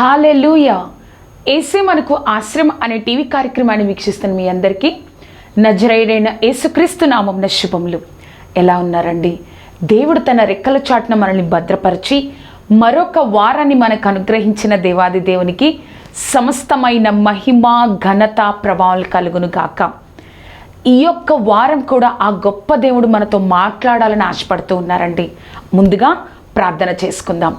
Hallelujah. ఏసే మనకు ఆశ్రమం అనే టీవీ కార్యక్రమాన్ని వీక్షిస్తున్న మీ అందరికీ నజరైడైన యేసుక్రీస్తు నామం శుభములు. ఎలా ఉన్నారండి? దేవుడు తన రెక్కల చాటున మనల్ని భద్రపరిచి మరొక వారాన్ని మనకు అనుగ్రహించిన దేవాది దేవునికి సమస్తమైన మహిమ ఘనత ప్రభావాలు కలుగును గాక. ఈ యొక్క వారం కూడా ఆ గొప్ప దేవుడు మనతో మాట్లాడాలని ఆశపడుతూ ఉన్నారండి. ముందుగా ప్రార్థన చేసుకుందాం.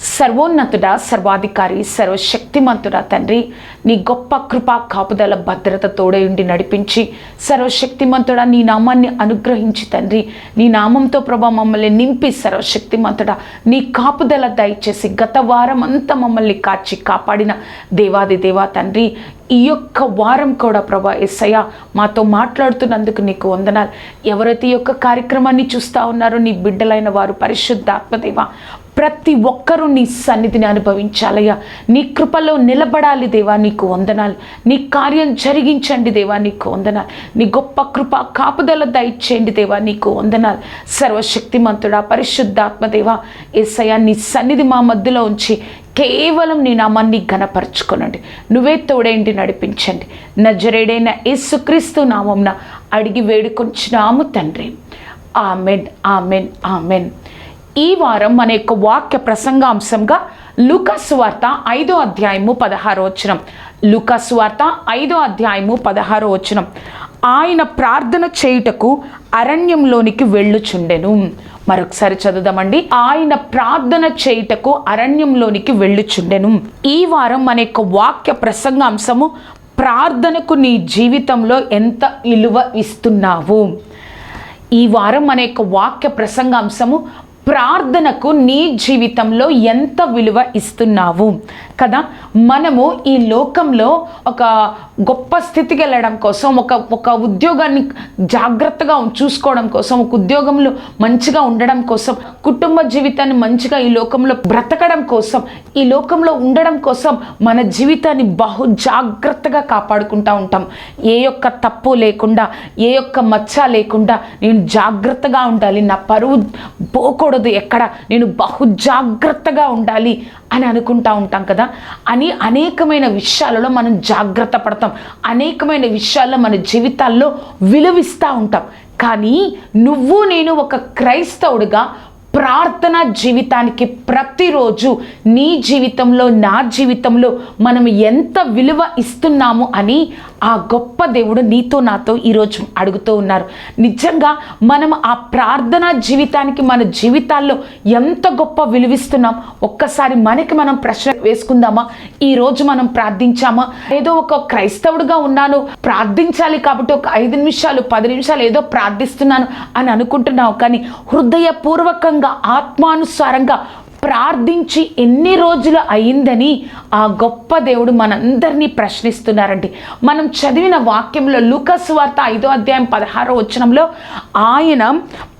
సర్వోన్నతుడా సర్వాధికారి సర్వశక్తిమంతుడా తండ్రి నీ గొప్ప కృపా కాపుదల భద్రత తోడయుండి నడిపించి సర్వశక్తిమంతుడా నీ నామాన్ని అనుగ్రహించి తండ్రి నీ నామంతో ప్రభా మమ్మల్ని నింపి సర్వశక్తిమంతుడా నీ కాపుదల దయచేసి గత వారం అంతా మమ్మల్ని కాచి కాపాడిన దేవాది దేవా తండ్రి ఈ యొక్క వారం కూడా ప్రభా ఎస్సయ్య మాతో మాట్లాడుతున్నందుకు నీకు వందనాలు. ఎవరైతే ఈ యొక్క కార్యక్రమాన్ని చూస్తూ ఉన్నారో నీ బిడ్డలైన వారు పరిశుద్ధాత్మదేవ ప్రతి ఒక్కరూ నీ సన్నిధిని అనుభవించాలయ్యా. నీ కృపలో నిలబడాలి దేవా నీకు వందనాలు. నీ కార్యం జరిగించండి దేవా నీకు వందనాలు. నీ గొప్ప కృప కాపుదల దయచేయండి దేవా నీకు వందనాలు. సర్వశక్తిమంతుడా పరిశుద్ధాత్మదేవా ఏసయ్యా నీ సన్నిధి మా మధ్యలో ఉంచి కేవలం నీ నామాన్ని ఘనపరచుకోనండి. నువ్వే తోడేంటి నడిపించండి. నజరేడైన యేసుక్రీస్తు నామంన అడిగి వేడుకొంచినాము తండ్రి. Amen amen amen. ఈ వారం మన యొక్క వాక్య ప్రసంగాంశంగా లుకస్వార్త ఐదో అధ్యాయము పదహారో వచనం. లుకస్వార్త ఐదో అధ్యాయము పదహారో వచనం. ఆయన ప్రార్థన చేయుటకు అరణ్యంలోనికి వెళ్ళుచుండెను. మరొకసారి చదువుదామండి. ఆయన ప్రార్థన చేయుటకు అరణ్యంలోనికి వెళ్ళుచుండెను. ఈ వారం మన యొక్క వాక్య ప్రసంగాంశము ప్రార్థనకు నీ జీవితంలో ఎంత విలువ ఇస్తున్నావు? ఈ వారం మన యొక్క వాక్య ప్రసంగాంశము ప్రార్థనకు నీ జీవితంలో ఎంత విలువ ఇస్తున్నావు? కదా మనము ఈ లోకంలో ఒక గొప్ప స్థితికి వెళ్ళడం కోసం ఒక ఒక ఉద్యోగాన్ని జాగ్రత్తగా చూసుకోవడం కోసం ఒక ఉద్యోగంలో మంచిగా ఉండడం కోసం కుటుంబ జీవితాన్ని మంచిగా ఈ లోకంలో బ్రతకడం కోసం ఈ లోకంలో ఉండడం కోసం మన జీవితాన్ని బహు జాగ్రత్తగా కాపాడుకుంటూ ఉంటాం. ఏ యొక్క తప్పు లేకుండా ఏ యొక్క మచ్చ లేకుండా నేను జాగ్రత్తగా ఉండాలి. నా పరువు పోకూడదు. ఎక్కడ. నేను బహు జాగ్రత్తగా ఉండాలి అని అనుకుంటా ఉంటాం కదా. అని అనేకమైన విషయాలలో మనం జాగ్రత్త పడతాం. అనేకమైన విషయాల్లో మన జీవితాల్లో విలువిస్తూ ఉంటాం. కానీ నువ్వు నేను ఒక క్రైస్తవుడిగా ప్రార్థన జీవితానికి ప్రతిరోజు నీ జీవితంలో నా జీవితంలో మనం ఎంత విలువ ఇస్తున్నాము అని ఆ గొప్ప దేవుడు నీతో నాతో ఈరోజు అడుగుతూ ఉన్నారు. నిజంగా మనం ఆ ప్రార్థన జీవితానికి మన జీవితాల్లో ఎంత గొప్ప విలువిస్తున్నాం ఒక్కసారి మనకి మనం ప్రశ్న వేసుకుందామా? ఈరోజు మనం ప్రార్థించామా? ఏదో ఒక క్రైస్తవుడిగా ఉన్నాను ప్రార్థించాలి కాబట్టి ఒక ఐదు నిమిషాలు పది నిమిషాలు ఏదో ప్రార్థిస్తున్నాను అని అనుకుంటున్నావు. కానీ హృదయపూర్వకంగా ఆత్మానుసారంగా ప్రార్థించి ఎన్ని రోజులు అయిందని ఆ గొప్ప దేవుడు మనందరినీ ప్రశ్నిస్తున్నారండి. మనం చదివిన వాక్యంలో లూకస్ వార్త ఐదో అధ్యాయం పదహారో వచనంలో ఆయన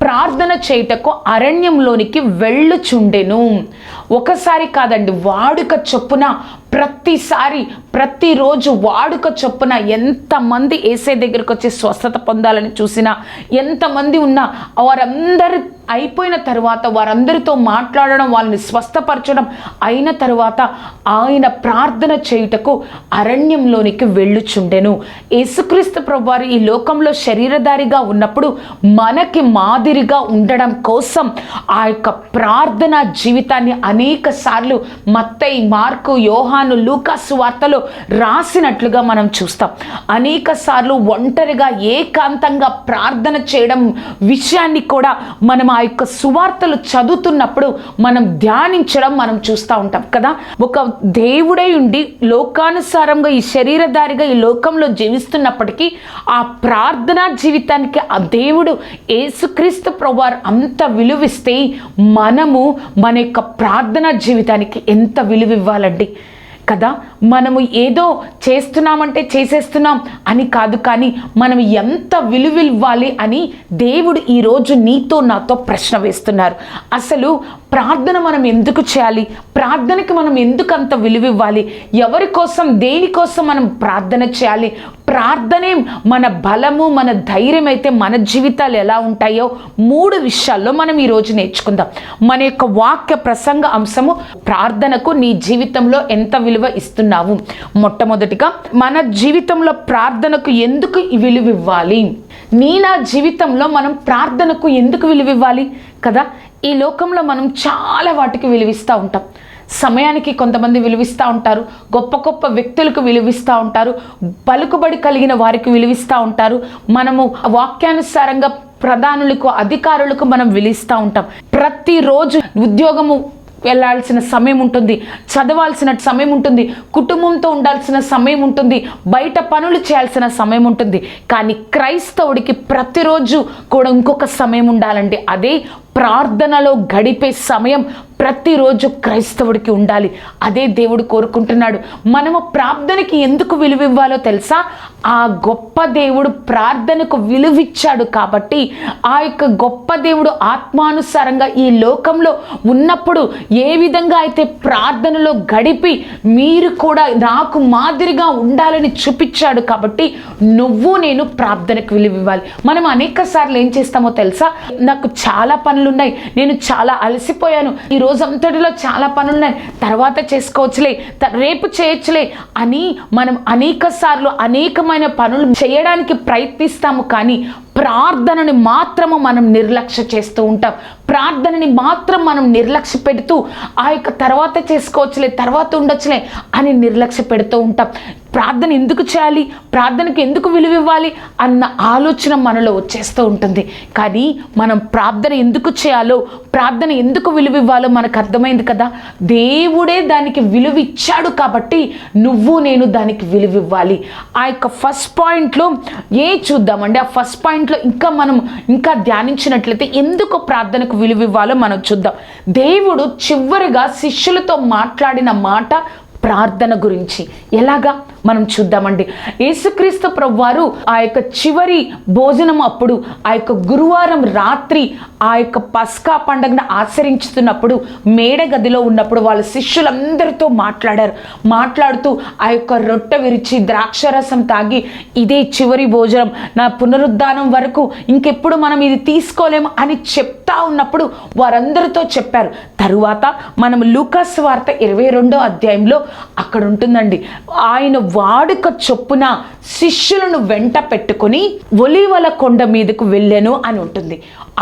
ప్రార్థన చేయుటకు అరణ్యంలోనికి వెళ్ళుచుండెను. ఒకసారి కాదండి వాడుక చొప్పున ప్రతిసారి ప్రతిరోజు వాడుక చొప్పున ఎంతమంది ఏసే దగ్గరికి వచ్చి స్వస్థత పొందాలని చూసినా ఎంతమంది ఉన్నా వారందరి అయిపోయిన తర్వాత వారందరితో మాట్లాడడం వాళ్ళని స్వస్థపరచడం అయిన తర్వాత ఆయన ప్రార్థన చేయుటకు అరణ్యంలోనికి వెళ్ళుచుండెను. యేసుక్రీస్తు ప్రభువారు ఈ లోకంలో శరీరధారిగా ఉన్నప్పుడు మనకి మాదిరిగా ఉండడం కోసం ఆ యొక్క ప్రార్థన జీవితాన్ని అనేక సార్లు మత్తై మార్కు యోహాను లూకాసు వార్తలో రాసినట్లుగా మనం చూస్తాం. అనేక సార్లు ఒంటరిగా ఏకాంతంగా ప్రార్థన చేయడం విషయాన్ని కూడా మనం ఆ యొక్క సువార్తలు చదువుతున్నప్పుడు మనం ధ్యానించడం మనం చూస్తూ ఉంటాం కదా? ఒక దేవుడై ఉండి లోకానుసారంగా ఈ శరీరధారిగా ఈ లోకంలో జీవిస్తున్నప్పటికీ ఆ ప్రార్థనా జీవితానికి ఆ దేవుడు యేసుక్రీస్తు ప్రభువారు అంత విలువిస్తే మనము మన యొక్క ప్రార్థన జీవితానికి ఎంత విలువ ఇవ్వాలండి కదా? మనము ఏదో చేస్తున్నామంటే చేసేస్తున్నాం అని కాదు కానీ మనం ఎంత విలువివ్వాలి అని దేవుడు ఈరోజు నీతో నాతో ప్రశ్న వేస్తున్నారు. అసలు ప్రార్థన మనం ఎందుకు చేయాలి? ప్రార్థనకి మనం ఎందుకు అంత విలువివ్వాలి? ఎవరి కోసం దేనికోసం మనం ప్రార్థన చేయాలి? ప్రార్థనే మన బలము మన ధైర్యం అయితే మన జీవితాలు ఎలా ఉంటాయో మూడు విషయాల్లో మనం ఈరోజు నేర్చుకుందాం. మన యొక్క వాక్య ప్రసంగ అంశము ప్రార్థనకు నీ జీవితంలో ఎంత విలువ ఇస్తున్నావు. మొట్టమొదటిగా మన జీవితంలో ప్రార్థనకు ఎందుకు విలువ ఇవ్వాలి నీ నా జీవితంలో మనం ప్రార్థనకు ఎందుకు విలువ ఇవ్వాలి కదా ఈ లోకంలో మనం చాలా వాటికి విలువిస్తూ ఉంటాం. సమయానికి కొంతమంది విలువిస్తూ ఉంటారు గొప్ప గొప్ప వ్యక్తులకు విలువిస్తూ ఉంటారు పలుకుబడి కలిగిన వారికి విలువిస్తూ ఉంటారు. మనము వాక్యానుసారంగా ప్రధానులకు అధికారులకు మనం విలుస్తూ ఉంటాం. ప్రతిరోజు ఉద్యోగము వెళ్ళాల్సిన సమయం ఉంటుంది చదవాల్సిన సమయం ఉంటుంది కుటుంబంతో ఉండాల్సిన సమయం ఉంటుంది బయట పనులు చేయాల్సిన సమయం ఉంటుంది. కానీ క్రైస్తవుడికి ప్రతిరోజు కూడా ఇంకొక సమయం ఉండాలండి అదే ప్రార్థనలో గడిపే సమయం ప్రతిరోజు క్రైస్తవుడికి ఉండాలి. అదే దేవుడు కోరుకుంటున్నాడు. మనము ప్రార్థనకి ఎందుకు విలువ ఇవ్వాలో తెలుసా? ఆ గొప్ప దేవుడు ప్రార్థనకు విలువిచ్చాడు కాబట్టి ఆ యొక్క గొప్ప దేవుడు ఆత్మానుసారంగా ఈ లోకంలో ఉన్నప్పుడు ఏ విధంగా అయితే ప్రార్థనలో గడిపి మీరు కూడా నాకు మాదిరిగా ఉండాలని చూపించాడు కాబట్టి నువ్వు నేను ప్రార్థనకు విలువ ఇవ్వాలి మనం అనేక సార్లు ఏం చేస్తామో తెలుసా? నాకు చాలా పనులు ఉన్నాయి నేను చాలా అలసిపోయాను. ఈ రోజు అంతటిలో చాలా పనులు ఉన్నాయి తర్వాత చేసుకోవచ్చులే రేపు చేయొచ్చులే అని మనం అనేక సార్లు అనేకమైన పనులు చేయడానికి ప్రయత్నిస్తాము కానీ ప్రార్థనని మాత్రము మనం నిర్లక్ష్య చేస్తూ ఉంటాం. ప్రార్థనని మాత్రం మనం నిర్లక్ష్య పెడుతూ ఆ యొక్క తర్వాత చేసుకోవచ్చులే తర్వాత ఉండొచ్చులే అని నిర్లక్ష్య పెడుతూ ఉంటాం. ప్రార్థన ఎందుకు చేయాలి? ప్రార్థనకు ఎందుకు విలువ ఇవ్వాలి? అన్న ఆలోచన మనలో వచ్చేస్తూ ఉంటుంది. కానీ మనం ప్రార్థన ఎందుకు చేయాలో ప్రార్థన ఎందుకు విలువ ఇవ్వాలో మనకు అర్థమైంది కదా. దేవుడే దానికి విలువ ఇచ్చాడు కాబట్టి నువ్వు నేను దానికి విలువ ఇవ్వాలి. ఆ యొక్క ఫస్ట్ పాయింట్లో ఏ చూద్దామండి? ఆ ఫస్ట్ పాయింట్ పాయింట్లో ఇంకా మనం ఇంకా ధ్యానించినట్లయితే ఎందుకు ప్రార్థనకు విలువ ఇవ్వాలో మనం చూద్దాం. దేవుడు చివరిగా శిష్యులతో మాట్లాడిన మాట ప్రార్థన గురించి. ఎలాగా? మనం చూద్దామండి. యేసుక్రీస్తు ప్రభువారు ఆ యొక్క చివరి భోజనం అప్పుడు ఆ యొక్క గురువారం రాత్రి ఆ యొక్క పస్కా పండుగను ఆచరించుతున్నప్పుడు మేడ గదిలో ఉన్నప్పుడు వాళ్ళ శిష్యులందరితో మాట్లాడారు. మాట్లాడుతూ ఆ యొక్క రొట్టె విరిచి ద్రాక్షరసం తాగి ఇదే చివరి భోజనం. నా పునరుద్ధానం వరకు ఇంకెప్పుడు మనం ఇది తీసుకోలేము అని చెప్తా ఉన్నప్పుడు వారందరితో చెప్పారు. తరువాత మనం లూకాస్ వార్త ఇరవై రెండో అధ్యాయంలో అక్కడ ఉంటుందండి. ఆయన వాడుక చొప్పున శిష్యులను వెంట పెట్టుకొని ఒలివల కొండ మీదకు వెళ్ళాను అని ఉంటుంది.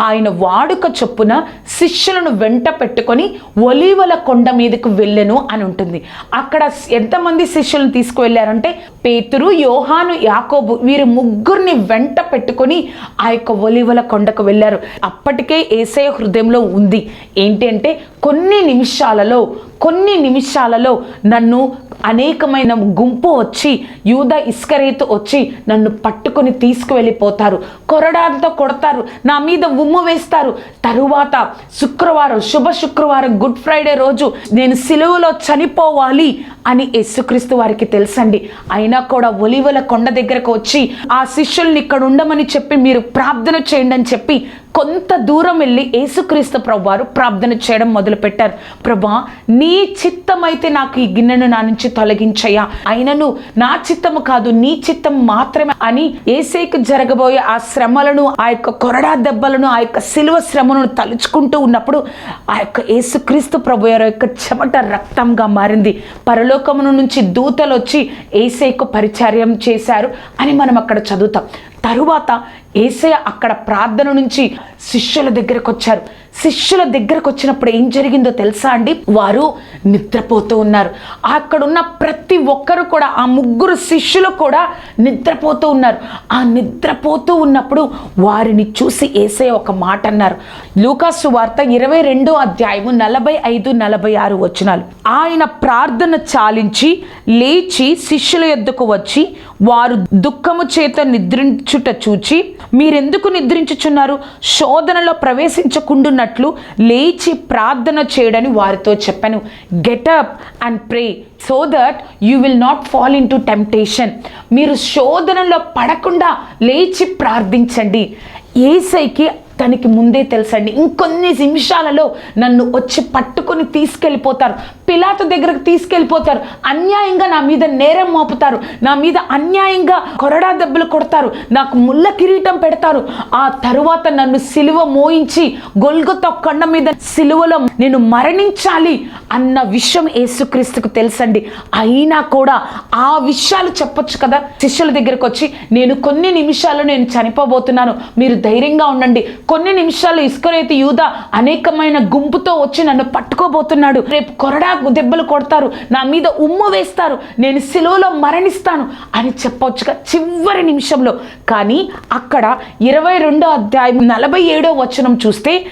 ఆయన వాడుక చొప్పున శిష్యులను వెంట పెట్టుకొని ఒలివల కొండ మీదకు వెళ్ళను అని ఉంటుంది. అక్కడ ఎంతమంది శిష్యులను తీసుకువెళ్ళారంటే పేతురు యోహాను యాకోబు వీరు ముగ్గురిని వెంట పెట్టుకొని ఆ యొక్క ఒలివల కొండకు వెళ్ళారు. అప్పటికే ఏసయ హృదయంలో ఉంది. ఏంటి అంటే కొన్ని నిమిషాలలో కొన్ని నిమిషాలలో నన్ను అనేకమైన గుంపు వచ్చి యూద ఇస్కరేతు వచ్చి నన్ను పట్టుకొని తీసుకువెళ్ళిపోతారు. కొరడాలతో కొడతారు. నా మీద ఉమ్ము వేస్తారు. తరువాత శుక్రవారం శుభ శుక్రవారం గుడ్ ఫ్రైడే రోజు నేను సిలువలో చనిపోవాలి అని యేసుక్రీస్తు వారికి తెలుసండి. అయినా కూడా ఒలివల కొండ దగ్గరకు వచ్చి ఆ శిష్యుల్ని ఇక్కడ ఉండమని చెప్పి మీరు ప్రార్థన చేయండి అని చెప్పి కొంత దూరం వెళ్ళి యేసుక్రీస్తు ప్రభువారు ప్రార్థన చేయడం మొదలుపెట్టారు. ప్రభా నీ చిత్తమైతే నాకు ఈ గిన్నెను నా నుంచి తొలగించయ్యా. అయినను నా చిత్తము కాదు నీ చిత్తం మాత్రమే అని ఏసేకు జరగబోయే ఆ శ్రమలను ఆ యొక్క కొరడా దెబ్బలను ఆ యొక్క సిలువ శ్రమను తలుచుకుంటూ ఉన్నప్పుడు ఆ యొక్క యేసుక్రీస్తు ప్రభు యొక్క చెమట రక్తంగా మారింది. పరలోకమును నుంచి దూతలు వచ్చి ఏసేకు పరిచర్యం చేశారు అని మనం అక్కడ చదువుతాం. తరువాత ఏసయ అక్కడ ప్రార్థన నుంచి శిష్యుల దగ్గరకు వచ్చారు శిష్యుల దగ్గరకు వచ్చినప్పుడు ఏం జరిగిందో తెలుసా అండి? వారు నిద్రపోతూ ఉన్నారు. అక్కడున్న ప్రతి ఒక్కరు కూడా ఆ ముగ్గురు శిష్యులు కూడా నిద్రపోతూ ఉన్నారు. ఆ నిద్రపోతూ ఉన్నప్పుడు వారిని చూసి ఏసే ఒక మాట అన్నారు. లూకాసు వార్త ఇరవై రెండో అధ్యాయము నలభై ఐదు నలభై ఆరు వచనాలు. ఆయన ప్రార్థన చాలించి లేచి శిష్యుల యొద్దకు వచ్చి వారు దుఃఖము చేత నిద్రించుట చూచి మీరెందుకు నిద్రించుచున్నారు? శోధనలో ప్రవేశించకుండున్నట్లు లేచి ప్రార్థన చేయడని వారితో చెప్పాను. Get up and pray so that you will not fall into temptation మీరు శోధనలో పడకుండా లేచి ప్రార్థించండి. ఏసైకి తనకి ముందే తెలుసండి. ఇంకొన్ని నిమిషాలలో నన్ను వచ్చి పట్టుకొని తీసుకెళ్ళిపోతారు. పిలాతు దగ్గరకు తీసుకెళ్ళిపోతారు. అన్యాయంగా నా మీద నేరం మోపుతారు. నా మీద అన్యాయంగా కొరడా దెబ్బలు కొడతారు. నాకు ముళ్ళ కిరీటం పెడతారు. ఆ తరువాత నన్ను సిలువ మోయించి గొల్గొత కొండ మీద సిలువలో నేను మరణించాలి అన్న విషయం యేసుక్రీస్తుకు తెలుసండి. అయినా కూడా ఆ విషయాలు చెప్పొచ్చు కదా? శిష్యుల దగ్గరకు వచ్చి నేను కొన్ని నిమిషాలు నేను చనిపోబోతున్నాను. మీరు ధైర్యంగా ఉండండి. కొన్ని నిమిషాలు ఇస్కరేతి యూద అనేకమైన గుంపుతో వచ్చి నన్ను పట్టుకోబోతున్నాడు. రేపు కొరడా దెబ్బలు కొడతారు. నా మీద ఉమ్ము వేస్తారు. నేను సిలువలో మరణిస్తాను అని చెప్పొచ్చుగా చివరి నిమిషంలో. కానీ అక్కడ ఇరవై రెండో అధ్యాయం నలభై ఏడో వచనం చూస్తే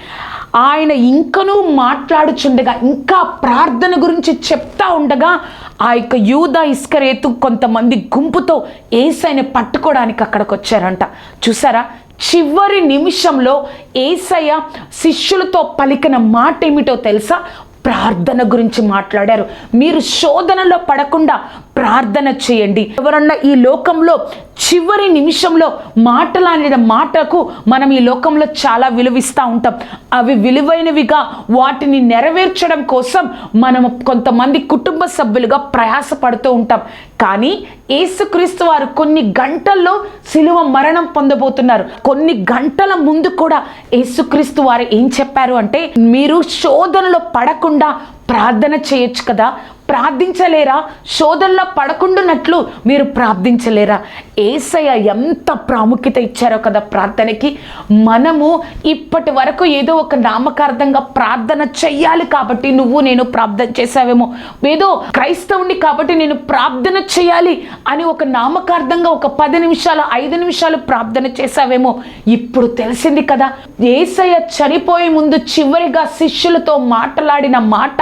ఆయన ఇంకనూ మాట్లాడుచుండగా ఇంకా ప్రార్థన గురించి చెప్తా ఉండగా ఆ యొక్క యూద ఇస్కరేతు కొంతమంది గుంపుతో ఏసైని పట్టుకోవడానికి అక్కడికి వచ్చారంట. చూసారా? చివరి నిమిషంలో ఏసయ్య శిష్యులతో పలికిన మాట ఏమిటో తెలుసా? ప్రార్థన గురించి మాట్లాడారు. మీరు శోధనలో పడకుండా ప్రార్థన చేయండి. ఎవరన్నా ఈ లోకంలో చివరి నిమిషంలో మాటలాడిన మాటకు మనం ఈ లోకంలో చాలా విలువిస్తూ ఉంటాం. అవి విలువైనవిగా వాటిని నెరవేర్చడం కోసం మనం కొంతమంది కుటుంబ సభ్యులుగా ప్రయాసపడుతూ ఉంటాం. కానీ యేసుక్రీస్తు వారు కొన్ని గంటల్లో సిలువ మరణం పొందబోతున్నారు. కొన్ని గంటల ముందు కూడా యేసుక్రీస్తు వారు ఏం చెప్పారు అంటే మీరు శోధనలో పడకుండా ప్రార్థన చేయొచ్చు కదా. ప్రార్థించలేరా? శోధనలో పడకుండానట్లు మీరు ప్రార్థించలేరా? ఏసయ్య ఎంత ప్రాముఖ్యత ఇచ్చారో కదా ప్రార్థనకి. మనము ఇప్పటి వరకు ఏదో ఒక నామకార్థంగా ప్రార్థన చెయ్యాలి కాబట్టి నువ్వు నేను ప్రార్థన చేసావేమో ఏదో క్రైస్తవుని కాబట్టి నేను ప్రార్థన చేయాలి అని ఒక నామకార్థంగా ఒక పది నిమిషాలు ఐదు నిమిషాలు ప్రార్థన చేసావేమో ఇప్పుడు తెలిసింది కదా ఏసయ్య చనిపోయే ముందు చివరిగా శిష్యులతో మాట్లాడిన మాట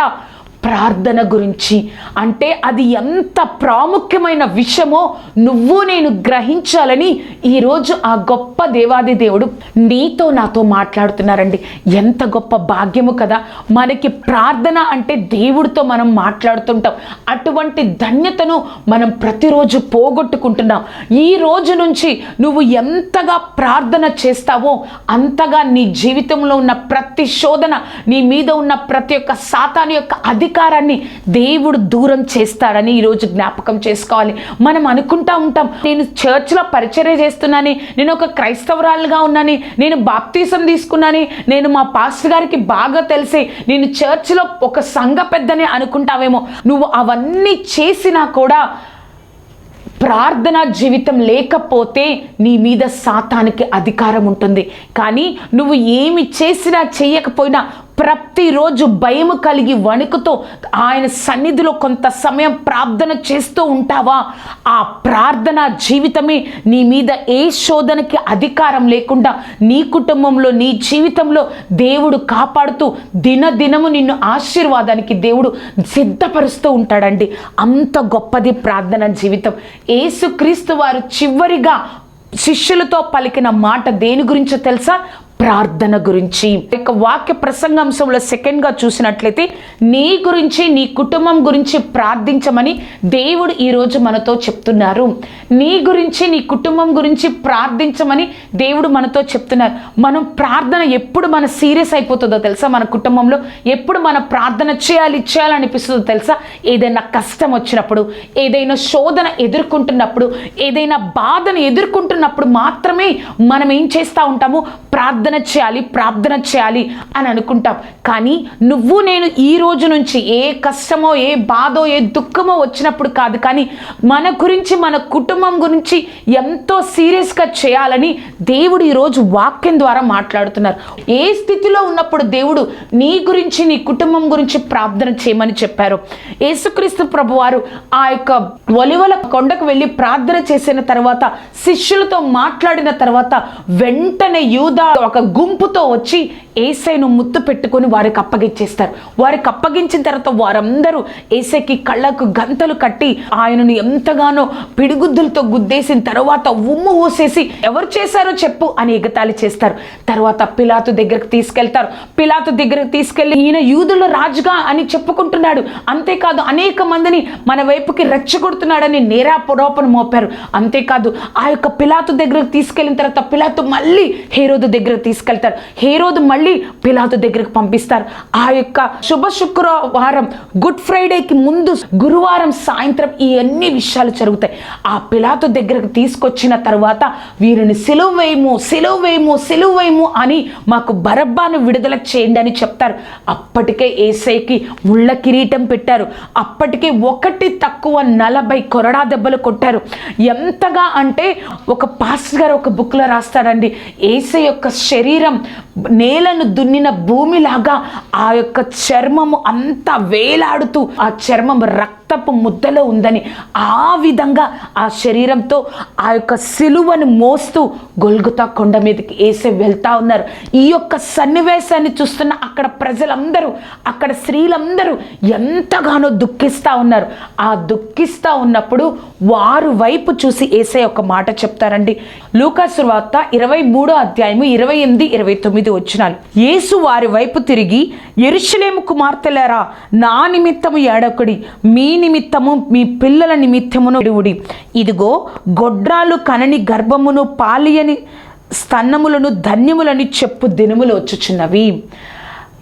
ప్రార్థన గురించి. అంటే అది ఎంత ప్రాముఖ్యమైన విషయమో నువ్వు నేను గ్రహించాలని ఈరోజు ఆ గొప్ప దేవాది దేవుడు నీతో నాతో మాట్లాడుతున్నారండి. ఎంత గొప్ప భాగ్యము కదా. మనకి ప్రార్థన అంటే దేవుడితో మనం మాట్లాడుతుంటాం. అటువంటి ధన్యతను మనం ప్రతిరోజు పోగొట్టుకుంటున్నాం. ఈ రోజు నుంచి నువ్వు ఎంతగా ప్రార్థన చేస్తావో అంతగా నీ జీవితంలో ఉన్న ప్రతి శోధన నీ మీద ఉన్న ప్రతి ఒక్క సాతాను యొక్క అధికారాన్ని దేవుడు దూరం చేస్తాడని ఈరోజు జ్ఞాపకం చేసుకోవాలి. మనం అనుకుంటా ఉంటాం నేను చర్చ్లో పరిచర్య చేస్తున్నాని నేను ఒక క్రైస్తవురాలుగా ఉన్నాని నేను బాప్తీసం తీసుకున్నాని నేను మా పాస్టర్ గారికి బాగా తెలిసి నేను చర్చ్లో ఒక సంఘ పెద్దని అనుకుంటావేమో. నువ్వు అవన్నీ చేసినా కూడా ప్రార్థనా జీవితం లేకపోతే నీ మీద సాతానికి అధికారం ఉంటుంది. కానీ నువ్వు ఏమి చేసినా చేయకపోయినా ప్రతిరోజు భయం కలిగి వణుకుతో ఆయన సన్నిధిలో కొంత సమయం ప్రార్థన చేస్తూ ఉంటావా? ఆ ప్రార్థన జీవితమే నీ మీద ఏ శోధనకి అధికారం లేకుండా నీ కుటుంబంలో నీ జీవితంలో దేవుడు కాపాడుతూ దినదినము నిన్ను ఆశీర్వాదానికి దేవుడు సిద్ధపరుస్తూ ఉంటాడండి. అంత గొప్పది ప్రార్థన జీవితం. ఏసుక్రీస్తు వారు చివరిగా శిష్యులతో పలికిన మాట దేని గురించో తెలుసా? ప్రార్థన గురించి. ఇక వాక్య ప్రసంగాంశంలో సెకండ్గా చూసినట్లయితే నీ గురించి నీ కుటుంబం గురించి ప్రార్థించమని దేవుడు ఈరోజు మనతో చెప్తున్నారు. నీ గురించి నీ కుటుంబం గురించి ప్రార్థించమని దేవుడు మనతో చెప్తున్నారు. మనం ప్రార్థన ఎప్పుడు మన సీరియస్ అయిపోతుందో తెలుసా? మన కుటుంబంలో ఎప్పుడు మన ప్రార్థన చేయాలి చేయాలనిపిస్తుందో తెలుసా? ఏదైనా కష్టం వచ్చినప్పుడు ఏదైనా శోధన ఎదుర్కొంటున్నప్పుడు ఏదైనా బాధను ఎదుర్కొంటున్నప్పుడు మాత్రమే మనం ఏం చేస్తూ ఉంటాము? ప్రార్థన ప్రార్థన చేయాలి ప్రార్థన చేయాలి అని అనుకుంటాం కానీ నువ్వు నేను ఈ రోజు నుంచి ఏ కష్టమో ఏ బాధో ఏ దుఃఖమో వచ్చినప్పుడు కాదు. కానీ మన గురించి మన కుటుంబం గురించి ఎంతో సీరియస్గా చేయాలని దేవుడు ఈరోజు వాక్యం ద్వారా మాట్లాడుతున్నారు. ఏ స్థితిలో ఉన్నప్పుడు దేవుడు నీ గురించి నీ కుటుంబం గురించి ప్రార్థన చేయమని చెప్పారు. యేసుక్రీస్తు ప్రభువారు ఆ యొక్క ఒలివల కొండకు వెళ్ళి ప్రార్థన చేసిన తర్వాత శిష్యులతో మాట్లాడిన తర్వాత వెంటనే యూదా ఒక ఒక గుంపుతో వచ్చి ఏసైను ముత్తు పెట్టుకొని వారికి అప్పగించేస్తారు. వారికి అప్పగించిన తర్వాత వారందరూ ఏసైకి కళ్ళకు గంతలు కట్టి ఆయనను ఎంతగానో పిడిగుద్దులతో గుద్దేసిన తర్వాత ఉమ్ము ఊసేసి ఎవరు చేశారో చెప్పు అని ఎగతాళి చేస్తారు. తర్వాత పిలాతు దగ్గరకు తీసుకెళ్తారు. పిలాతు దగ్గరకు తీసుకెళ్ళి ఈయన యూదుల రాజుగా అని చెప్పుకుంటున్నాడు. అంతేకాదు అనేక మందిని మన వైపుకి రెచ్చగొడుతున్నాడని నేరాపరోపణ మోపారు. అంతేకాదు ఆ యొక్క పిలాతు దగ్గరకు తీసుకెళ్ళిన తర్వాత పిలాతు మళ్ళీ హేరోదు దగ్గరకు తీసుకెళ్తారు. హేరోదు మళ్ళీ పిలాతు దగ్గరకు పంపిస్తారు. ఆ యొక్క శుభ శుక్రవారం గుడ్ ఫ్రైడేకి ముందు గురువారం సాయంత్రం ఈ అన్ని విషయాలు జరుగుతాయి. ఆ పిలాతు దగ్గరకు తీసుకొచ్చిన తర్వాత వీరిని సిలువ వేయము సిలువ వేయము సిలువ వేయము అని మాకు బరబ్బాను విడుదల చేయండి అని చెప్తారు. అప్పటికే ఏసైకి ముళ్ళ కిరీటం పెట్టారు. అప్పటికే ఒకటి తక్కువ నలభై కొరడా దెబ్బలు కొట్టారు. ఎంతగా అంటే ఒక పాస్టర్ గారు ఒక బుక్లో రాస్తాడండి ఏసై యొక్క శరీరం నేలను దున్నిన భూమిలాగా ఆ యొక్క చర్మము అంతా వేలాడుతూ ఆ చర్మం రక్తపు ముద్దలో ఉందని ఆ విధంగా ఆ శరీరంతో ఆ యొక్క సిలువను మోస్తూ గొల్గుతా కొండ మీదకి వేసే వెళ్తా ఉన్నారు. ఈ యొక్క సన్నివేశాన్ని చూస్తున్న అక్కడ ప్రజలందరూ అక్కడ స్త్రీలందరూ ఎంతగానో దుఃఖిస్తూ ఉన్నారు. ఆ దుఃఖిస్తూ ఉన్నప్పుడు వారు వైపు చూసి ఏసే ఒక మాట చెప్తారండి. లూకాసు వార్త ఇరవై మూడో అధ్యాయము ఇరవై ఎనిమిది ఇరవై తొమ్మిది వచ్చినాలు. యేసు వారి వైపు తిరిగి ఎరుషలేము కుమార్తెలారా నా నిమిత్తము ఏడొకడి మీ నిమిత్తము మీ పిల్లల నిమిత్తమును విడివుడి. ఇదిగో గొడ్రాలు కనని గర్భమును పాలియని స్తన్నములను ధన్యములని చెప్పు దినములు వచ్చుచున్నవి.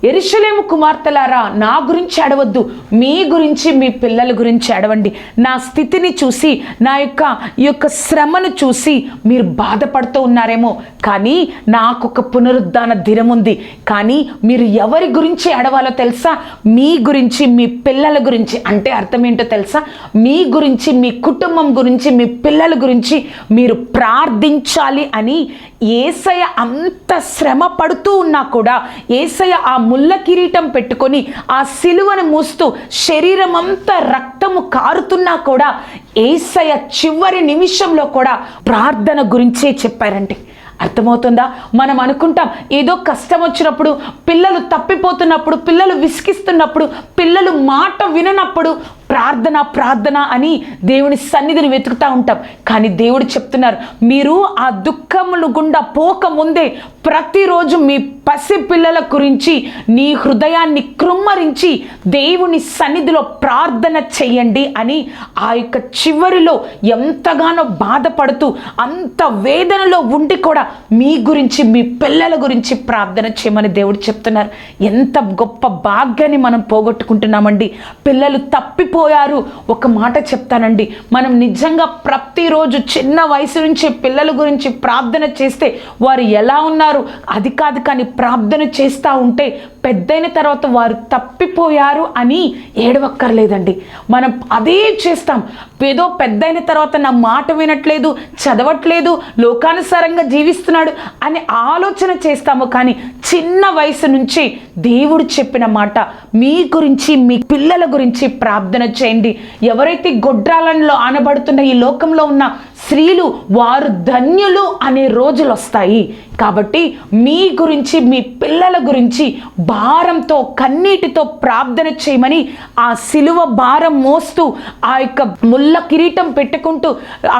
ఎరుషలేము కుమార్తెలారా నా గురించి అడవద్దు. మీ గురించి మీ పిల్లల గురించి అడవండి. నా స్థితిని చూసి నా యొక్క ఈ యొక్క శ్రమను చూసి మీరు బాధపడుతూ ఉన్నారేమో. కానీ నాకు ఒక పునరుద్ధాన దినం ఉంది. కానీ మీరు ఎవరి గురించి అడవాలో తెలుసా? మీ గురించి మీ పిల్లల గురించి. అంటే అర్థం ఏంటో తెలుసా? మీ గురించి మీ కుటుంబం గురించి మీ పిల్లల గురించి మీరు ప్రార్థించాలి అని ఏసయ అంత శ్రమ పడుతూ ఉన్నా కూడా ఏసయ ఆ ముళ్ళ కిరీటం పెట్టుకొని ఆ సిలువను మూస్తూ శరీరం అంతా రక్తము కారుతున్నా కూడా ఏసయ చివరి నిమిషంలో కూడా ప్రార్థన గురించే చెప్పారండి. అర్థమవుతుందా? మనం అనుకుంటాం ఏదో కష్టం వచ్చినప్పుడు పిల్లలు తప్పిపోతున్నప్పుడు పిల్లలు విసిగిస్తున్నప్పుడు పిల్లలు మాట విననప్పుడు ప్రార్థన ప్రార్థన అని దేవుని సన్నిధిని వెతుకుతూ ఉంటాం. కానీ దేవుడు చెప్తున్నారు మీరు ఆ దుఃఖములు గుండా పోకముందే ప్రతిరోజు మీ పసి పిల్లల గురించి నీ హృదయాన్ని కృమ్మరించి దేవుని సన్నిధిలో ప్రార్థన చేయండి అని ఆ యొక్క చివరిలో ఎంతగానో బాధపడుతూ అంత వేదనలో ఉండి కూడా మీ గురించి మీ పిల్లల గురించి ప్రార్థన చేయమని దేవుడు చెప్తున్నారు. ఎంత గొప్ప భాగ్యాన్ని మనం పోగొట్టుకుంటున్నామండి. పిల్లలు తప్పిపో మర్చిపోయారు ఒక మాట చెప్తానండి. మనం నిజంగా ప్రతిరోజు చిన్న వయసు నుంచి పిల్లల గురించి ప్రార్థన చేస్తే వారు ఎలా ఉన్నారు? అది కాదు కానీ ప్రార్థన చేస్తూ ఉంటే పెద్దయిన తర్వాత వారు తప్పిపోయారు అని ఏడవక్కర్లేదండి. మనం అదే చేస్తాం. ఏదో పెద్దయిన తర్వాత నా మాట వినట్లేదు చదవట్లేదు లోకానుసారంగా జీవిస్తున్నాడు అని ఆలోచన చేస్తాము. కానీ చిన్న వయసు నుంచి దేవుడు చెప్పిన మాట మీ గురించి మీ పిల్లల గురించి ప్రార్థన చేయండి. ఎవరైతే గొడ్రాలంలో ఆనబడుతున్న ఈ లోకంలో ఉన్న స్త్రీలు వారు ధన్యులు అనే రోజులు వస్తాయి కాబట్టి మీ గురించి మీ పిల్లల గురించి భారంతో కన్నీటితో ప్రార్థన చేయమని ఆ సిలువ భారం మోస్తూ ఆ యొక్క ముళ్ళ కిరీటం పెట్టుకుంటూ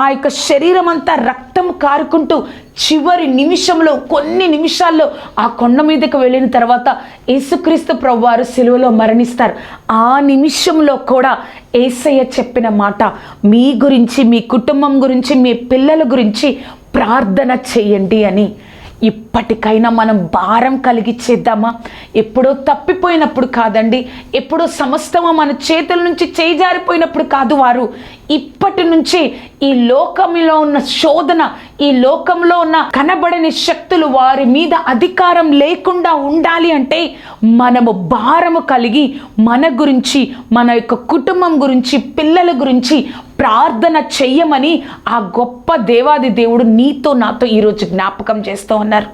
ఆ యొక్క శరీరం అంతా రక్తం కారుకుంటూ చివరి నిమిషంలో కొన్ని నిమిషాల్లో ఆ కొండ మీదకి వెళ్ళిన తర్వాత యేసుక్రీస్తు ప్రభువారు సిలువలో మరణిస్తారు. ఆ నిమిషంలో కూడా ఏసయ్య చెప్పిన మాట మీ గురించి మీ కుటుంబం గురించి మీ పిల్లల గురించి ప్రార్థన చేయండి అని. ఇప్పటికైనా మనం భారం కలిగించేద్దామా ఎప్పుడో తప్పిపోయినప్పుడు కాదండి ఎప్పుడో సమస్తము మన చేతుల నుంచి చేజారిపోయినప్పుడు కాదు వారు. ఇప్పటి నుంచి ఈ లోకంలో ఉన్న శోధన ఈ లోకంలో ఉన్న కనబడని శక్తులు వారి మీద అధికారం లేకుండా ఉండాలి అంటే మనము భారము కలిగి మన గురించి మన యొక్క కుటుంబం గురించి పిల్లల గురించి ప్రార్థన చెయ్యమని ఆ గొప్ప దేవాది దేవుడు నీతో నాతో ఈరోజు జ్ఞాపకం చేస్తూ ఉన్నారు.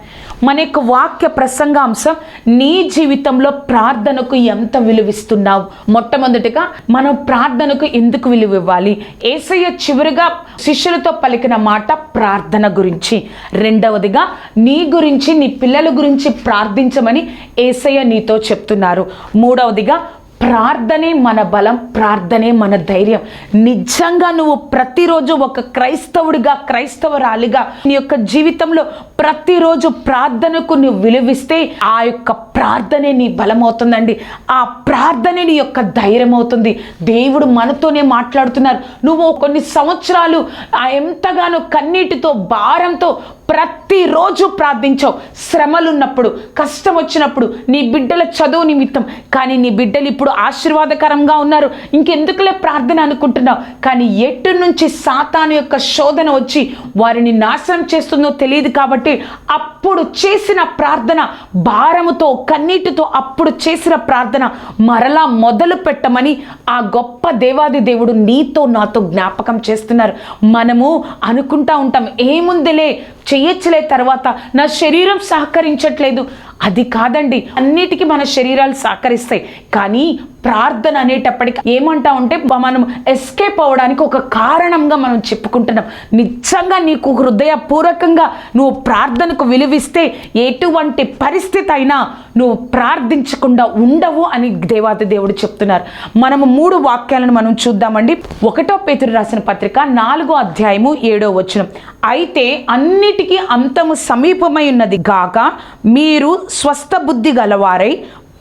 మన యొక్క వాక్య ప్రసంగాంశం నీ జీవితంలో ప్రార్థనకు ఎంత విలువిస్తున్నావు? మొట్టమొదటిగా మనం ప్రార్థనకు ఎందుకు విలువ ఇవ్వాలి ఏసయ్య చివరిగా శిష్యులతో పలికిన మాట ప్రార్థన. గురించి. రెండవదిగా నీ గురించి నీ పిల్లల గురించి ప్రార్థించమని ఏసయ్య నీతో చెప్తున్నారు. మూడవదిగా ప్రార్థనే మన బలం ప్రార్థనే మన ధైర్యం. నిజంగా నువ్వు ప్రతిరోజు ఒక క్రైస్తవుడిగా క్రైస్తవరాలిగా నీ యొక్క జీవితంలో ప్రతిరోజు ప్రార్థనకు నువ్వు విలువిస్తే ఆ యొక్క ప్రార్థనే నీ బలం అవుతుందండి ఆ ప్రార్థనే నీ యొక్క ధైర్యం అవుతుంది దేవుడు మనతోనే మాట్లాడుతున్నారు. నువ్వు కొన్ని సంవత్సరాలు ఆ ఎంతగానో కన్నీటితో భారంతో ప్రతిరోజు ప్రార్థించావు. శ్రమలున్నప్పుడు కష్టం వచ్చినప్పుడు నీ బిడ్డల చదువు నిమిత్తం. కానీ నీ బిడ్డలు ఇప్పుడు ఆశీర్వాదకరంగా ఉన్నారు. ఇంకెందుకులే ప్రార్థన అనుకుంటున్నావు? కానీ ఎటు నుంచి సాతాను యొక్క శోధన వచ్చి వారిని నాశనం చేస్తుందో తెలియదు కాబట్టి అప్పుడు చేసిన ప్రార్థన భారముతో కన్నీటితో అప్పుడు చేసిన ప్రార్థన మరలా మొదలు పెట్టమని ఆ గొప్ప దేవాది దేవుడు నీతో నాతో జ్ఞాపకం చేస్తున్నారు. మనము అనుకుంటా ఉంటాం ఏముందిలే? చెయ్యొచ్చులే తర్వాత నా శరీరం సహకరించట్లేదు. అది కాదండి. అన్నిటికీ మన శరీరాలు సహకరిస్తాయి. కానీ ప్రార్థన అనేటప్పటికి ఏమంటా ఉంటే మనం ఎస్కేప్ అవ్వడానికి ఒక కారణంగా మనం చెప్పుకుంటున్నాం. నిజంగా నీకు హృదయపూర్వకంగా నువ్వు ప్రార్థనకు విలువిస్తే ఎటువంటి పరిస్థితి అయినా నువ్వు ప్రార్థించకుండా ఉండవు అని దేవాది దేవుడు చెప్తున్నారు. మనము మూడు వాక్యాలను మనం చూద్దామండి. ఒకటో పేతురు రాసిన పత్రిక నాలుగో అధ్యాయము ఏడో వచనం. అయితే అన్నిటికీ అంతము సమీపమై ఉన్నది గాక మీరు స్వస్థ బుద్ధి గలవారై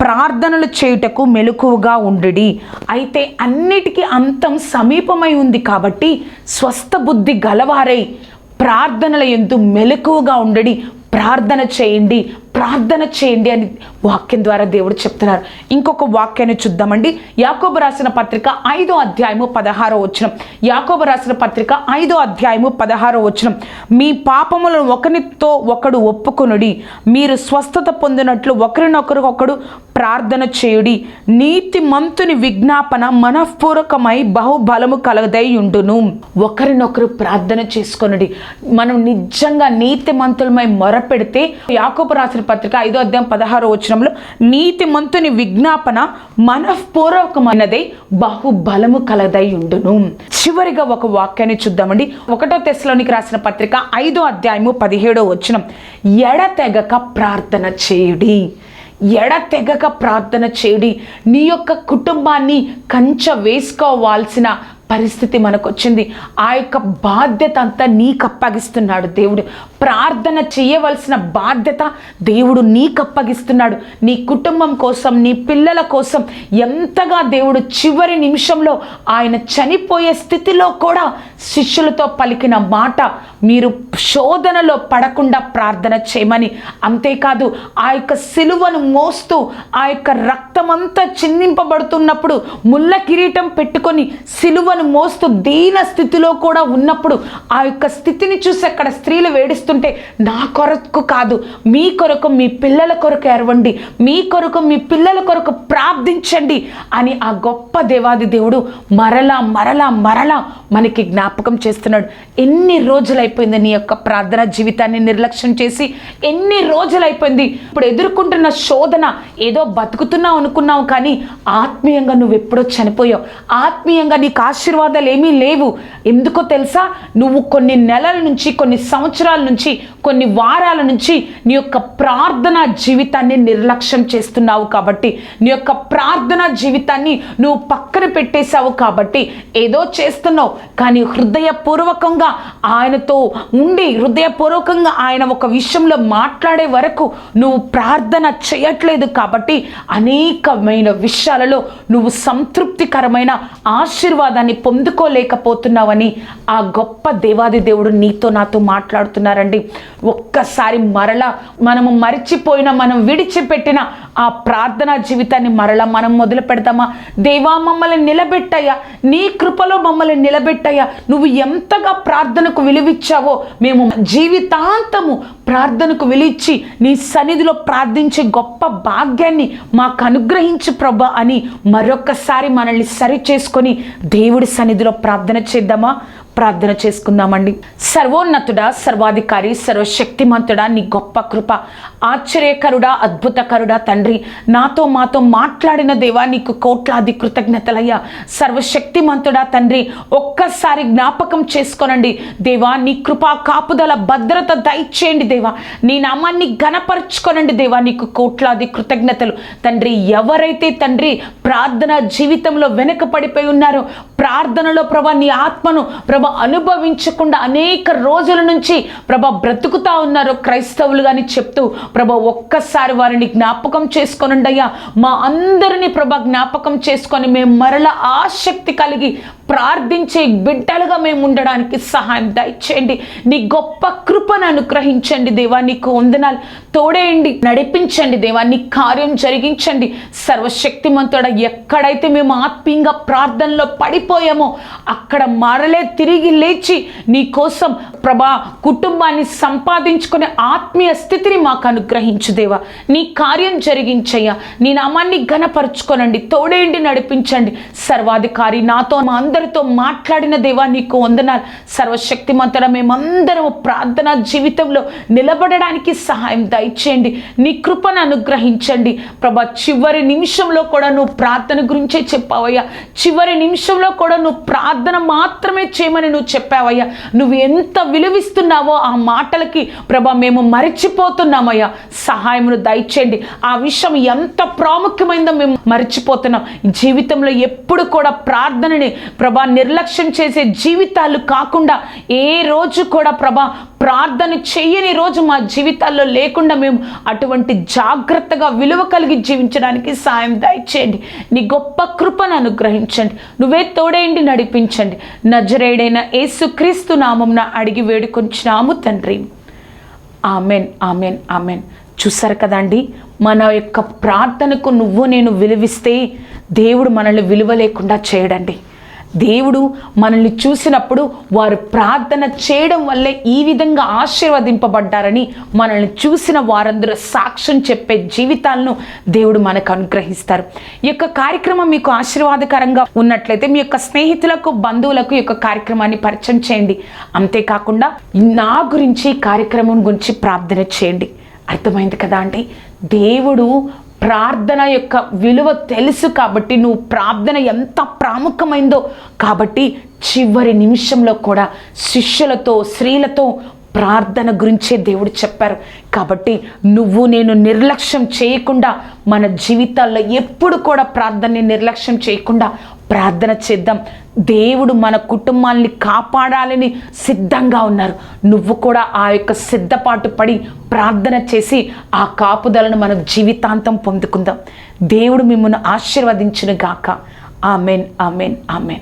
ప్రార్థనలు చేయుటకు మెలకువగా ఉండుడి. అయితే అన్నిటికీ అంతం సమీపమై ఉంది కాబట్టి స్వస్థ బుద్ధి గలవారై ప్రార్థనల ఎందు మెలకువగా ఉండడి. ప్రార్థన చేయండి. ప్రార్థన చేయండి అని వాక్యం ద్వారా దేవుడు చెప్తున్నారు. ఇంకొక వాక్యాన్ని చూద్దామండి. యాకోబు రాసిన పత్రిక ఐదో అధ్యాయము పదహారో వచనం. యాకోబు రాసిన పత్రిక ఐదో అధ్యాయము పదహారో వచనం. మీ పాపములను ఒకరితో ఒకడు ఒప్పుకొనుడి. మీరు స్వస్థత పొందినట్లు ఒకరినొకరు ఒకడు ప్రార్థన చేయుడి. నీతి మంతుని విజ్ఞాపన మనఃపూర్వకమై బహుబలము కలగదై ఉండును. ఒకరినొకరు ప్రార్థన చేసుకొనుడి. మనం నిజంగా నీతి మంతులమై మొరపెడితే యాకోబు రాసిన పత్రిక ఐదో అధ్యాయం పదహారో వచనంలో నీతి మంతుని విజ్ఞాపన మనఃపూర్వకమైనదై బహుబలము కలదై ఉండును. చివరిగా ఒక వాక్యాన్ని చూద్దామండి. ఒకటో తెశలోనికి రాసిన పత్రిక ఐదో అధ్యాయము పదిహేడో వచనం ఎడతెగక ప్రార్థన చేయుడి ఎడతెగక ప్రార్థన చేయుడి నీ యొక్క కుటుంబాన్ని కంచ వేసుకోవాల్సిన పరిస్థితి మనకు వచ్చింది ఆ యొక్క బాధ్యత అంతా నీకు అప్పగిస్తున్నాడు దేవుడు. ప్రార్థన చేయవలసిన బాధ్యత దేవుడు నీకు అప్పగిస్తున్నాడు నీ కుటుంబం కోసం నీ పిల్లల కోసం ఎంతగా దేవుడు చివరి నిమిషంలో ఆయన చనిపోయే స్థితిలో కూడా శిష్యులతో పలికిన మాట మీరు శోధనలో పడకుండా ప్రార్థన చేయమని. అంతేకాదు ఆ యొక్క సిలువను మోస్తూ ఆ యొక్క రక్తమంతా చిందింపబడుతున్నప్పుడు ముళ్ళ కిరీటం పెట్టుకొని సిలువను మోస్తూ దీన స్థితిలో కూడా ఉన్నప్పుడు ఆ యొక్క స్థితిని చూసి అక్కడ స్త్రీలు వేడిస్తుంటే నా కొరకు కాదు మీ కొరకు మీ పిల్లల కొరకు ఎరవండి మీ కొరకు మీ పిల్లల కొరకు ప్రార్థించండి అని ఆ గొప్ప దేవాది దేవుడు మరలా మరలా మరలా మనకి జ్ఞాపకం చేస్తున్నాడు. ఎన్ని రోజులైపోయింది నీ యొక్క ప్రార్థన జీవితాన్ని నిర్లక్ష్యం చేసి? ఎన్ని రోజులైపోయింది? ఇప్పుడు ఎదుర్కొంటున్న శోధన ఏదో బతుకుతున్నావు అనుకున్నావు కానీ ఆత్మీయంగా నువ్వు ఎప్పుడో చనిపోయావు. ఆత్మీయంగా నీకు ఆశీర్వాదాలు ఏమీ లేవు. ఎందుకో తెలుసా? నువ్వు కొన్ని నెలల నుంచి కొన్ని సంవత్సరాల నుంచి కొన్ని వారాల నుంచి నీ యొక్క ప్రార్థన జీవితాన్ని నిర్లక్ష్యం చేస్తున్నావు కాబట్టి నీ యొక్క ప్రార్థన జీవితాన్ని నువ్వు పక్కన పెట్టేశావు కాబట్టి ఏదో చేస్తున్నావు. కానీ హృదయపూర్వకంగా ఆయనతో ఉండి హృదయపూర్వకంగా ఆయన ఒక విషయంలో మాట్లాడే వరకు నువ్వు ప్రార్థన చేయట్లేదు కాబట్టి అనేకమైన విషయాలలో నువ్వు సంతృప్తికరమైన ఆశీర్వాదాన్ని పొందుకోలేకపోతున్నావని ఆ గొప్ప దేవాది దేవుడు నీతో నాతో మాట్లాడుతున్నారని మాట్లాడుతున్నారండి ఒక్కసారి మరలా మనము మరిచిపోయిన మనం విడిచిపెట్టిన ఆ ప్రార్థనా జీవితాన్ని మరలా మనం మొదలు పెడతామా? దేవా మమ్మల్ని నిలబెట్టయ్యా. నీ కృపలో మమ్మల్ని నిలబెట్టయ్యా. నువ్వు ఎంతగా ప్రార్థనకు విలువిచ్చావో మేము జీవితాంతము ప్రార్థనకు విలిచ్చి నీ సన్నిధిలో ప్రార్థించే గొప్ప భాగ్యాన్ని మాకు అనుగ్రహించు ప్రభ అని మరొకసారి మనల్ని సరి చేసుకొని దేవుడి సన్నిధిలో ప్రార్థన చేద్దామా? ప్రార్థన చేసుకుందామండి. సర్వోన్నతుడా సర్వాధికారి సర్వశక్తిమంతుడా నీ గొప్ప కృప ఆశ్చర్యకరుడా అద్భుతకరుడా తండ్రి. నాతో మాతో మాట్లాడిన దేవా నీకు కోట్లాది కృతజ్ఞతలయ్యా. సర్వశక్తిమంతుడా తండ్రి ఒక్కసారి జ్ఞాపకం చేసుకోనండి. దేవా నీ కృపా కాపుదల భద్రత దయచేయండి దేవా. నీ నామాన్ని గణపరచుకోనండి దేవా. నీకు కోట్లాది కృతజ్ఞతలు. తండ్రి ఎవరైతే తండ్రి ప్రార్థన జీవితంలో వెనుకపడిపోయి ఉన్నారో ప్రార్థనలో ప్రభా నీ ఆత్మను ప్రభా అనుభవించకుండా అనేక రోజుల నుంచి ప్రభ బ్రతుకుతా ఉన్నారు క్రైస్తవులు కానీ చెప్తూ ప్రభ ఒక్కసారి వారిని జ్ఞాపకం చేసుకోనండి అయ్యా. మా అందరినీ ప్రభ జ్ఞాపకం చేసుకొని మేము మరల ఆసక్తి కలిగి ప్రార్థించే బిడ్డలుగా మేము ఉండడానికి సహాయం దయచేయండి. నీ గొప్ప కృపను అనుగ్రహించండి దేవా. నీకు వందనాలు తోడేయండి నడిపించండి దేవా. నీ కార్యం జరిగించండి. సర్వశక్తిమంతుడ ఎక్కడైతే మేము ఆత్మీయంగా ప్రార్థనలో పడిపోయామో అక్కడ మరలే తిరిగి లేచి నీ కోసం ప్రభా కుటుంబాన్ని సంపాదించుకునే ఆత్మీయ స్థితిని మాకు అనుగ్రహించు దేవా. నీ కార్యం జరిగించయ్యా. నీ నామాన్ని ఘనపరుచుకోనండి తోడేయండి నడిపించండి. సర్వాధికారి నాతో మా అందరితో మాట్లాడిన దేవా నీకు వందనాలు. సర్వశక్తిమంతుడ మేమందరం ప్రార్థన జీవితంలో నిలబడడానికి సహాయం దయచేయండి. నీ కృపను అనుగ్రహించండి. ప్రభా చివరి నిమిషంలో కూడా నువ్వు ప్రార్థన గురించే చెప్పావయ్యా. చివరి నిమిషంలో కూడా నువ్వు ప్రార్థన మాత్రమే చేయమని నువ్వు చెప్పావయ్యా. నువ్వు ఎంత విలువిస్తున్నావో ఆ మాటలకి ప్రభా మేము మరిచిపోతున్నామయ్యా. సహాయమును దయచేయండి. ఆ విషయం ఎంత ప్రాముఖ్యమైందో మేము మర్చిపోతున్నాం. జీవితంలో ఎప్పుడు కూడా ప్రార్థనని ప్రభా నిర్లక్ష్యం చేసే జీవితాలు కాకుండా ఏ రోజు కూడా ప్రభా ప్రార్థన చెయ్యని రోజు మా జీవితాల్లో లేకుండా మేము అటువంటి జాగ్రత్తగా విలువ కలిగి జీవించడానికి సాయం దయచేయండి. నీ గొప్ప కృపను అనుగ్రహించండి. నువ్వే తోడేయండి నడిపించండి. నజరేడైన యేసుక్రీస్తు నామంన అడిగి వేడుకొంచినాము తండ్రి. Amen amen amen. చూసారు కదండి మన యొక్క ప్రార్థనకు నువ్వు నేను విలువిస్తే దేవుడు మనల్ని విలువ లేకుండా చేయడండి. దేవుడు మనల్ని చూసినప్పుడు వారు ప్రార్థన చేయడం వల్లే ఈ విధంగా ఆశీర్వదింపబడ్డారని మనల్ని చూసిన వారందరూ సాక్ష్యం చెప్పే జీవితాలను దేవుడు మనకు అనుగ్రహిస్తారు. ఈ యొక్క కార్యక్రమం మీకు ఆశీర్వాదకరంగా ఉన్నట్లయితే మీ యొక్క స్నేహితులకు బంధువులకు ఈ యొక్క కార్యక్రమాన్ని పరిచయం చేయండి. అంతేకాకుండా నా గురించి కార్యక్రమం గురించి ప్రార్థన చేయండి. అర్థమైంది కదా అండి? దేవుడు ప్రార్థన యొక్క విలువ తెలుసు కాబట్టి నువ్వు ప్రార్థన ఎంత ప్రాముఖ్యమైందో కాబట్టి చివరి నిమిషంలో కూడా శిష్యులతో స్త్రీలతో ప్రార్థన గురించే దేవుడు చెప్పారు. కాబట్టి నువ్వు నేను నిర్లక్ష్యం చేయకుండా మన జీవితాల్లో ఎప్పుడు కూడా ప్రార్థనని నిర్లక్ష్యం చేయకుండా ప్రార్థన చేద్దాం. దేవుడు మన కుటుంబాన్ని కాపాడాలని సిద్ధంగా ఉన్నారు. నువ్వు కూడా ఆ యొక్క సిద్ధపాటు పడి ప్రార్థన చేసి ఆ కాపుదలను మన జీవితాంతం పొందుకుందాం. దేవుడు మిమ్మల్ని ఆశీర్వదించును గాక ఆమెన్ ఆమెన్ ఆమెన్.